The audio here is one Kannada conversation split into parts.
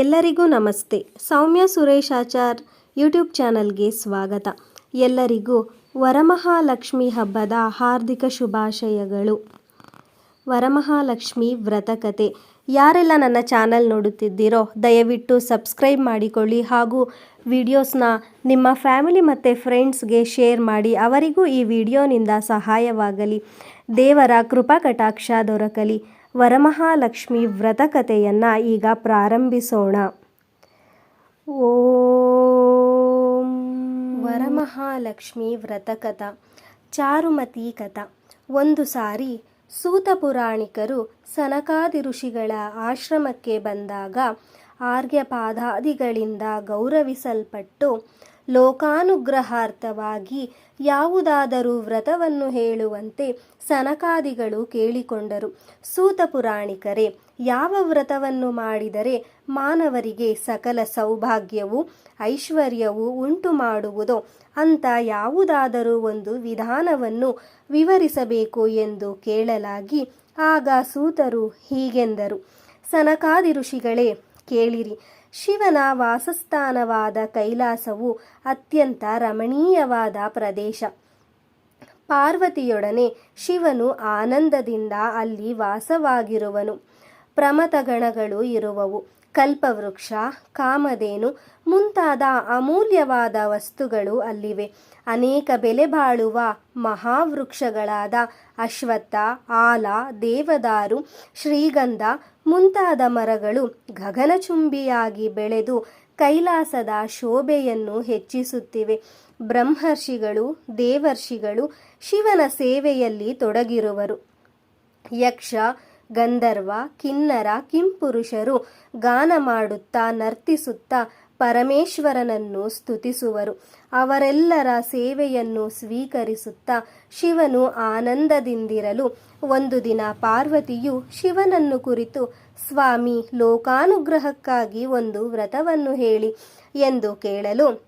ಎಲ್ಲರಿಗೂ ನಮಸ್ತೆ. ಸೌಮ್ಯ ಸುರೇಶ್ ಆಚಾರ್ ಯೂಟ್ಯೂಬ್ ಚಾನಲ್ಗೆ ಸ್ವಾಗತ. ಎಲ್ಲರಿಗೂ ವರಮಹಾಲಕ್ಷ್ಮಿ ಹಬ್ಬದ ಹಾರ್ದಿಕ ಶುಭಾಶಯಗಳು. ವರಮಹಾಲಕ್ಷ್ಮಿ ವ್ರತಕತೆ ಯಾರೆಲ್ಲ ನನ್ನ ಚಾನಲ್ ನೋಡುತ್ತಿದ್ದೀರೋ, ದಯವಿಟ್ಟು ಸಬ್ಸ್ಕ್ರೈಬ್ ಮಾಡಿಕೊಳ್ಳಿ ಹಾಗೂ ವಿಡಿಯೋಸ್ನ ನಿಮ್ಮ ಫ್ಯಾಮಿಲಿ ಮತ್ತು ಫ್ರೆಂಡ್ಸ್ಗೆ ಶೇರ್ ಮಾಡಿ, ಅವರಿಗೂ ಈ ವಿಡಿಯೋನಿಂದ ಸಹಾಯವಾಗಲಿ. ದೇವರ ಕೃಪಾ ಕಟಾಕ್ಷ ದೊರಕಲಿ. ವರಮಹಾಲಕ್ಷ್ಮಿ ವ್ರತಕತೆಯನ್ನು ಈಗ ಪ್ರಾರಂಭಿಸೋಣ. ಓಂ ವರಮಹಾಲಕ್ಷ್ಮಿ ವ್ರತಕಥ ಚಾರುಮತಿ ಕಥ. ಒಂದು ಸಾರಿ ಸೂತ ಪುರಾಣಿಕರು ಸನಕಾದಿ ಋಷಿಗಳ ಆಶ್ರಮಕ್ಕೆ ಬಂದಾಗ ಆರ್ಯಪಾದಾದಿಗಳಿಂದ ಗೌರವಿಸಲ್ಪಟ್ಟು ಲೋಕಾನುಗ್ರಹಾರ್ಥವಾಗಿ ಯಾವುದಾದರೂ ವ್ರತವನ್ನು ಹೇಳುವಂತೆ ಸನಕಾದಿಗಳು ಕೇಳಿಕೊಂಡರು. ಸೂತ ಪುರಾಣಿಕರೇ, ಯಾವ ವ್ರತವನ್ನು ಮಾಡಿದರೆ ಮಾನವರಿಗೆ ಸಕಲ ಸೌಭಾಗ್ಯವು ಐಶ್ವರ್ಯವು ಉಂಟು ಮಾಡುವುದೋ ಅಂತ ಯಾವುದಾದರೂ ಒಂದು ವಿಧಾನವನ್ನು ವಿವರಿಸಬೇಕು ಎಂದು ಕೇಳಲಾಗಿ ಆಗ ಸೂತರು ಹೀಗೆಂದರು. ಸನಕಾದಿ ಋಷಿಗಳೇ, ಕೇಳಿರಿ. ಶಿವನ ವಾಸಸ್ಥಾನವಾದ ಕೈಲಾಸವು ಅತ್ಯಂತ ರಮಣೀಯವಾದ ಪ್ರದೇಶ. ಪಾರ್ವತಿಯೊಡನೆ ಶಿವನು ಆನಂದದಿಂದ ಅಲ್ಲಿ ವಾಸವಾಗಿರುವನು. ಪ್ರಮತಗಣಗಳು ಇರುವವು. ಕಲ್ಪವೃಕ್ಷ, ಕಾಮಧೇನು ಮುಂತಾದ ಅಮೂಲ್ಯವಾದ ವಸ್ತುಗಳು ಅಲ್ಲಿವೆ. ಅನೇಕ ಬೆಲೆ ಬಾಳುವ ಮಹಾವೃಕ್ಷಗಳಾದ ಅಶ್ವತ್ಥ, ಆಲ, ದೇವದಾರು, ಶ್ರೀಗಂಧ ಮುಂತಾದ ಮರಗಳು ಗಗನಚುಂಬಿಯಾಗಿ ಬೆಳೆದು ಕೈಲಾಸದ ಶೋಭೆಯನ್ನು ಹೆಚ್ಚಿಸುತ್ತಿವೆ. ಬ್ರಹ್ಮರ್ಷಿಗಳು, ದೇವರ್ಷಿಗಳು ಶಿವನ ಸೇವೆಯಲ್ಲಿ ತೊಡಗಿರುವರು. ಯಕ್ಷ ಗಂಧರ್ವ, ಕಿನ್ನರ, ಕಿಂಪುರುಷರು ಗಾನ ಮಾಡುತ್ತಾ ನರ್ತಿಸುತ್ತಾ ಪರಮೇಶ್ವರನನ್ನು ಸ್ತುತಿಸುವರು. ಅವರೆಲ್ಲರ ಸೇವೆಯನ್ನು ಸ್ವೀಕರಿಸುತ್ತಾ ಶಿವನು ಆನಂದದಿಂದಿರಲು ಒಂದು ದಿನ ಪಾರ್ವತಿಯು ಶಿವನನ್ನು ಕುರಿತು, ಸ್ವಾಮಿ, ಲೋಕಾನುಗ್ರಹಕ್ಕಾಗಿ ಒಂದು ವ್ರತವನ್ನು ಹೇಳಿ ಎಂದು ಕೇಳಲು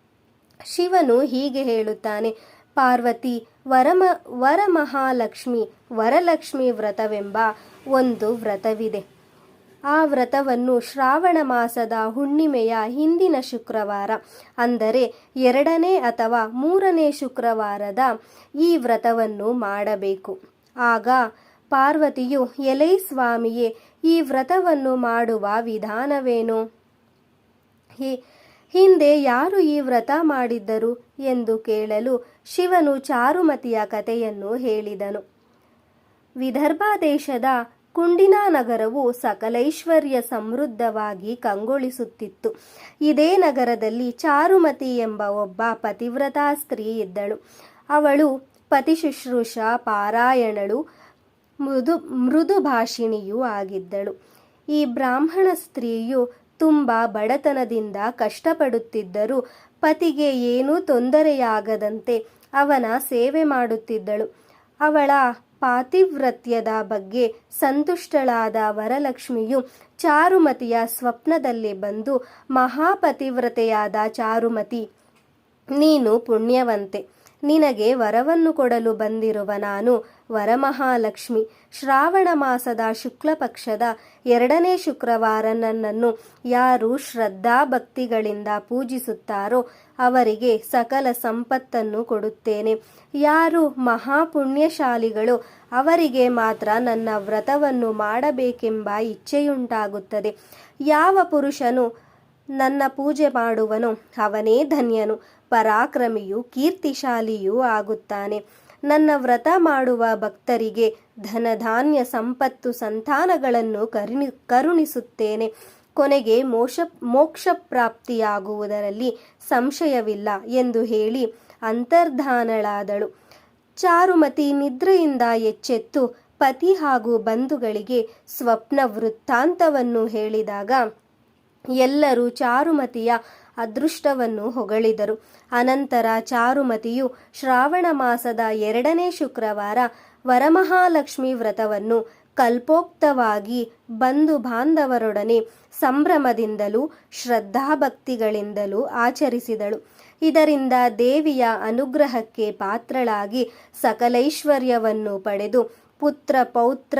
ಶಿವನು ಹೀಗೆ ಹೇಳುತ್ತಾನೆ, ಪಾರ್ವತಿ ವರಮ, ವರಮಹಾಲಕ್ಷ್ಮಿ, ವರಲಕ್ಷ್ಮಿ ವ್ರತವೆಂಬ ಒಂದು ವ್ರತವಿದೆ. ಆ ವ್ರತವನ್ನು ಶ್ರಾವಣ ಮಾಸದ ಹುಣ್ಣಿಮೆಯ ಹಿಂದಿನ ಶುಕ್ರವಾರ, ಅಂದರೆ ಎರಡನೇ ಅಥವಾ ಮೂರನೇ ಶುಕ್ರವಾರದ ಈ ವ್ರತವನ್ನು ಮಾಡಬೇಕು. ಆಗ ಪಾರ್ವತಿಯು ಎಲೈ ಸ್ವಾಮಿಯೇ, ಈ ವ್ರತವನ್ನು ಮಾಡುವ ವಿಧಾನವೇನು? ಹಿಂದೆ ಯಾರು ಈ ವ್ರತ ಮಾಡಿದ್ದರು ಎಂದು ಕೇಳಲು ಶಿವನು ಚಾರುಮತಿಯ ಕಥೆಯನ್ನು ಹೇಳಿದನು. ವಿದರ್ಭ ದೇಶದ ಕುಂಡಿನಾ ನಗರವು ಸಕಲೈಶ್ವರ್ಯ ಸಮೃದ್ಧವಾಗಿ ಕಂಗೊಳಿಸುತ್ತಿತ್ತು. ಇದೇ ನಗರದಲ್ಲಿ ಚಾರುಮತಿ ಎಂಬ ಒಬ್ಬ ಪತಿವ್ರತಾ ಸ್ತ್ರೀ ಇದ್ದಳು. ಅವಳು ಪತಿ ಶುಶ್ರೂಷ ಪಾರಾಯಣಳು, ಮೃದು ಮೃದು ಭಾಷಿಣಿಯೂ ಆಗಿದ್ದಳು. ಈ ಬ್ರಾಹ್ಮಣ ಸ್ತ್ರೀಯು ತುಂಬ ಬಡತನದಿಂದ ಕಷ್ಟಪಡುತ್ತಿದ್ದರು ಪತಿಗೆ ಏನೂ ತೊಂದರೆಯಾಗದಂತೆ ಅವನ ಸೇವೆ ಮಾಡುತ್ತಿದ್ದಳು. ಅವಳ ಪಾತಿವ್ರತ್ಯದ ಬಗ್ಗೆ ಸಂತುಷ್ಟಳಾದ ವರಲಕ್ಷ್ಮಿಯು ಚಾರುಮತಿಯ ಸ್ವಪ್ನದಲ್ಲಿ ಬಂದು ಮಹಾಪತಿವ್ರತೆಯಾದ ಚಾರುಮತಿ, ನೀನು ಪುಣ್ಯವಂತೆ. ನಿನಗೆ ವರವನ್ನು ಕೊಡಲು ಬಂದಿರುವ ನಾನು ವರಮಹಾಲಕ್ಷ್ಮಿ. ಶ್ರಾವಣ ಮಾಸದ ಶುಕ್ಲ ಪಕ್ಷದ ಎರಡನೇ ಶುಕ್ರವಾರ ನನ್ನನ್ನು ಯಾರು ಶ್ರದ್ಧಾ ಭಕ್ತಿಗಳಿಂದ ಪೂಜಿಸುತ್ತಾರೋ ಅವರಿಗೆ ಸಕಲ ಸಂಪತ್ತನ್ನು ಕೊಡುತ್ತೇನೆ. ಯಾರು ಮಹಾಪುಣ್ಯಶಾಲಿಗಳು ಅವರಿಗೆ ಮಾತ್ರ ನನ್ನ ವ್ರತವನ್ನು ಮಾಡಬೇಕೆಂಬ ಇಚ್ಛೆಯುಂಟಾಗುತ್ತದೆ. ಯಾವ ಪುರುಷನು ನನ್ನ ಪೂಜೆ ಮಾಡುವನು, ಅವನೇ ಧನ್ಯನು. ಪರಾಕ್ರಮಿಯು, ಕೀರ್ತಿಶಾಲಿಯೂ ಆಗುತ್ತಾನೆ. ನನ್ನ ವ್ರತ ಮಾಡುವ ಭಕ್ತರಿಗೆ ಧನಧಾನ್ಯ ಸಂಪತ್ತು ಸಂತಾನಗಳನ್ನು ಕರುಣಿ, ಕರುಣಿಸುತ್ತೇನೆ. ಕೊನೆಗೆ ಮೋಕ್ಷ ಮೋಕ್ಷ ಪ್ರಾಪ್ತಿಯಾಗುವುದರಲ್ಲಿ ಸಂಶಯವಿಲ್ಲ ಎಂದು ಹೇಳಿ ಅಂತರ್ಧಾನಳಾದಳು. ಚಾರುಮತಿ ನಿದ್ರೆಯಿಂದ ಎಚ್ಚೆತ್ತು, ಪತಿ ಹಾಗೂ ಬಂಧುಗಳಿಗೆ ಸ್ವಪ್ನ ವೃತ್ತಾಂತವನ್ನು ಹೇಳಿದಾಗ ಎಲ್ಲರೂ ಚಾರುಮತಿಯ ಅದೃಷ್ಟವನ್ನು ಹೊಗಳಿದರು. ಅನಂತರ ಚಾರುಮತಿಯು ಶ್ರಾವಣ ಮಾಸದ ಎರಡನೇ ಶುಕ್ರವಾರ ವರಮಹಾಲಕ್ಷ್ಮಿ ವ್ರತವನ್ನು ಕಲ್ಪೋಕ್ತವಾಗಿ ಬಂಧು ಬಾಂಧವರೊಡನೆ ಸಂಭ್ರಮದಿಂದಲೂ ಶ್ರದ್ಧಾಭಕ್ತಿಗಳಿಂದಲೂ ಆಚರಿಸಿದಳು. ಇದರಿಂದ ದೇವಿಯ ಅನುಗ್ರಹಕ್ಕೆ ಪಾತ್ರಳಾಗಿ ಸಕಲೈಶ್ವರ್ಯವನ್ನು ಪಡೆದು ಪುತ್ರ ಪೌತ್ರ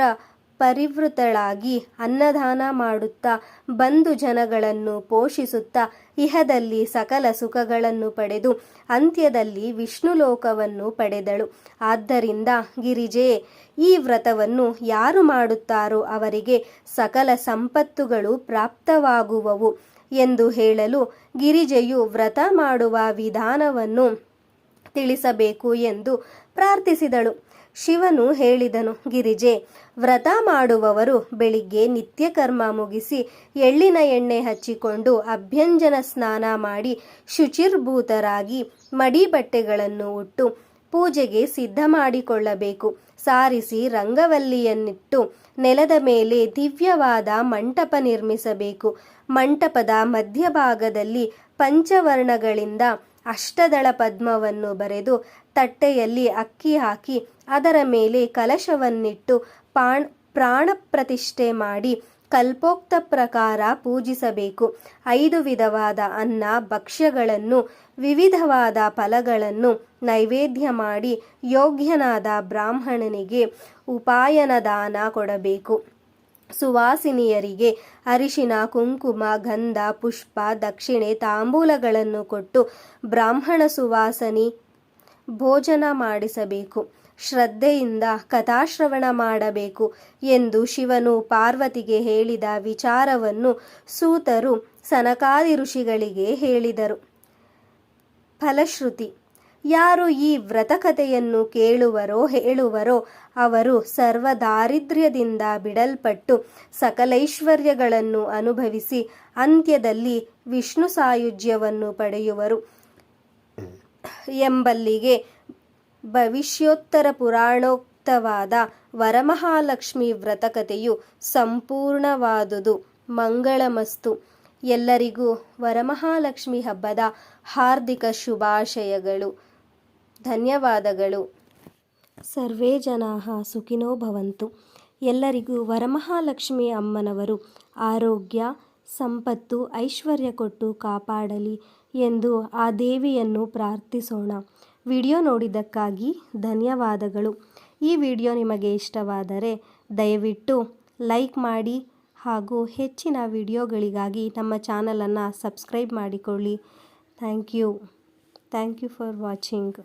ಪರಿವೃತಳಾಗಿ ಅನ್ನದಾನ ಮಾಡುತ್ತಾ, ಬಂಧು ಜನಗಳನ್ನು ಪೋಷಿಸುತ್ತಾ, ಇಹದಲ್ಲಿ ಸಕಲ ಸುಖಗಳನ್ನು ಪಡೆದು ಅಂತ್ಯದಲ್ಲಿ ವಿಷ್ಣು ಲೋಕವನ್ನು ಪಡೆದಳು. ಆದ್ದರಿಂದ ಗಿರಿಜೆ, ಈ ವ್ರತವನ್ನು ಯಾರು ಮಾಡುತ್ತಾರೋ ಅವರಿಗೆ ಸಕಲ ಸಂಪತ್ತುಗಳು ಪ್ರಾಪ್ತವಾಗುವವು ಎಂದು ಹೇಳಲು ಗಿರಿಜೆಯು ವ್ರತ ಮಾಡುವ ವಿಧಾನವನ್ನು ತಿಳಿಸಬೇಕು ಎಂದು ಪ್ರಾರ್ಥಿಸಿದಳು. ಶಿವನು ಹೇಳಿದನು, ಗಿರಿಜೆ, ವ್ರತ ಮಾಡುವವರು ಬೆಳಿಗ್ಗೆ ನಿತ್ಯಕರ್ಮ ಮುಗಿಸಿ ಎಳ್ಳಿನ ಎಣ್ಣೆ ಹಚ್ಚಿಕೊಂಡು ಅಭ್ಯಂಜನ ಸ್ನಾನ ಮಾಡಿ ಶುಚಿರ್ಭೂತರಾಗಿ ಮಡಿ ಬಟ್ಟೆಗಳನ್ನು ಉಟ್ಟು ಪೂಜೆಗೆ ಸಿದ್ಧ ಮಾಡಿಕೊಳ್ಳಬೇಕು. ಸಾರಿಸಿ ರಂಗವಲ್ಲಿಯನ್ನಿಟ್ಟು ನೆಲದ ಮೇಲೆ ದಿವ್ಯವಾದ ಮಂಟಪ ನಿರ್ಮಿಸಬೇಕು. ಮಂಟಪದ ಮಧ್ಯಭಾಗದಲ್ಲಿ ಪಂಚವರ್ಣಗಳಿಂದ ಅಷ್ಟದಳ ಪದ್ಮವನ್ನು ಬರೆದು ತಟ್ಟೆಯಲ್ಲಿ ಅಕ್ಕಿ ಹಾಕಿ ಅದರ ಮೇಲೆ ಕಲಶವನ್ನಿಟ್ಟು ಪಾಣ್ ಪ್ರಾಣ ಪ್ರತಿಷ್ಠೆ ಮಾಡಿ ಕಲ್ಪೋಕ್ತ ಪ್ರಕಾರ ಪೂಜಿಸಬೇಕು. ಐದು ವಿಧವಾದ ಅನ್ನ, ಭಕ್ಷ್ಯಗಳನ್ನು, ವಿವಿಧವಾದ ಫಲಗಳನ್ನು ನೈವೇದ್ಯ ಮಾಡಿ ಯೋಗ್ಯನಾದ ಬ್ರಾಹ್ಮಣನಿಗೆ ಉಪಾಯನ ದಾನ ಕೊಡಬೇಕು. ಸುವಾಸಿನಿಯರಿಗೆ ಅರಿಶಿನ, ಕುಂಕುಮ, ಗಂಧ, ಪುಷ್ಪ, ದಕ್ಷಿಣೆ, ತಾಂಬೂಲಗಳನ್ನು ಕೊಟ್ಟು ಬ್ರಾಹ್ಮಣ ಸುವಾಸನಿ ಭೋಜನ ಮಾಡಿಸಬೇಕು. ಶ್ರದ್ಧೆಯಿಂದ ಕಥಾಶ್ರವಣ ಮಾಡಬೇಕು ಎಂದು ಶಿವನು ಪಾರ್ವತಿಗೆ ಹೇಳಿದ ವಿಚಾರವನ್ನು ಸೂತರು ಸನಕಾದಿ ಋಷಿಗಳಿಗೆ ಹೇಳಿದರು. ಫಲಶ್ರುತಿ ಯಾರು ಈ ವ್ರತಕಥೆಯನ್ನು ಕೇಳುವರೋ ಹೇಳುವರೋ ಅವರು ಸರ್ವ ದಾರಿದ್ರ್ಯದಿಂದ ಬಿಡಲ್ಪಟ್ಟು ಸಕಲೈಶ್ವರ್ಯಗಳನ್ನು ಅನುಭವಿಸಿ ಅಂತ್ಯದಲ್ಲಿ ವಿಷ್ಣು ಸಾಯುಜ್ಯವನ್ನು ಪಡೆಯುವರು. ಎಂಬಲ್ಲಿಗೆ ಭವಿಷ್ಯೋತ್ತರ ಪುರಾಣೋಕ್ತವಾದ ವರಮಹಾಲಕ್ಷ್ಮಿ ವ್ರತಕಥೆಯು ಸಂಪೂರ್ಣವಾದುದು, ಮಂಗಳಮಸ್ತು. ಎಲ್ಲರಿಗೂ ವರಮಹಾಲಕ್ಷ್ಮಿ ಹಬ್ಬದ ಹಾರ್ದಿಕ ಶುಭಾಶಯಗಳು. ಧನ್ಯವಾದಗಳು. ಸರ್ವೇ ಜನಾ ಸುಖಿನೋ ಭವಂತು. ಎಲ್ಲರಿಗೂ ವರಮಹಾಲಕ್ಷ್ಮಿ ಅಮ್ಮನವರು ಆರೋಗ್ಯ, ಸಂಪತ್ತು, ಐಶ್ವರ್ಯ ಕೊಟ್ಟು ಕಾಪಾಡಲಿ ಎಂದು ಆ ದೇವಿಯನ್ನು ಪ್ರಾರ್ಥಿಸೋಣ. ವಿಡಿಯೋ ನೋಡಿದ್ದಕ್ಕಾಗಿ ಧನ್ಯವಾದಗಳು. ಈ ವಿಡಿಯೋ ನಿಮಗೆ ಇಷ್ಟವಾದರೆ ದಯವಿಟ್ಟು ಲೈಕ್ ಮಾಡಿ ಹಾಗೂ ಹೆಚ್ಚಿನ ವಿಡಿಯೋಗಳಿಗಾಗಿ ನಮ್ಮ ಚಾನಲನ್ನು ಸಬ್ಸ್ಕ್ರೈಬ್ ಮಾಡಿಕೊಳ್ಳಿ. Thank you. Thank you for watching.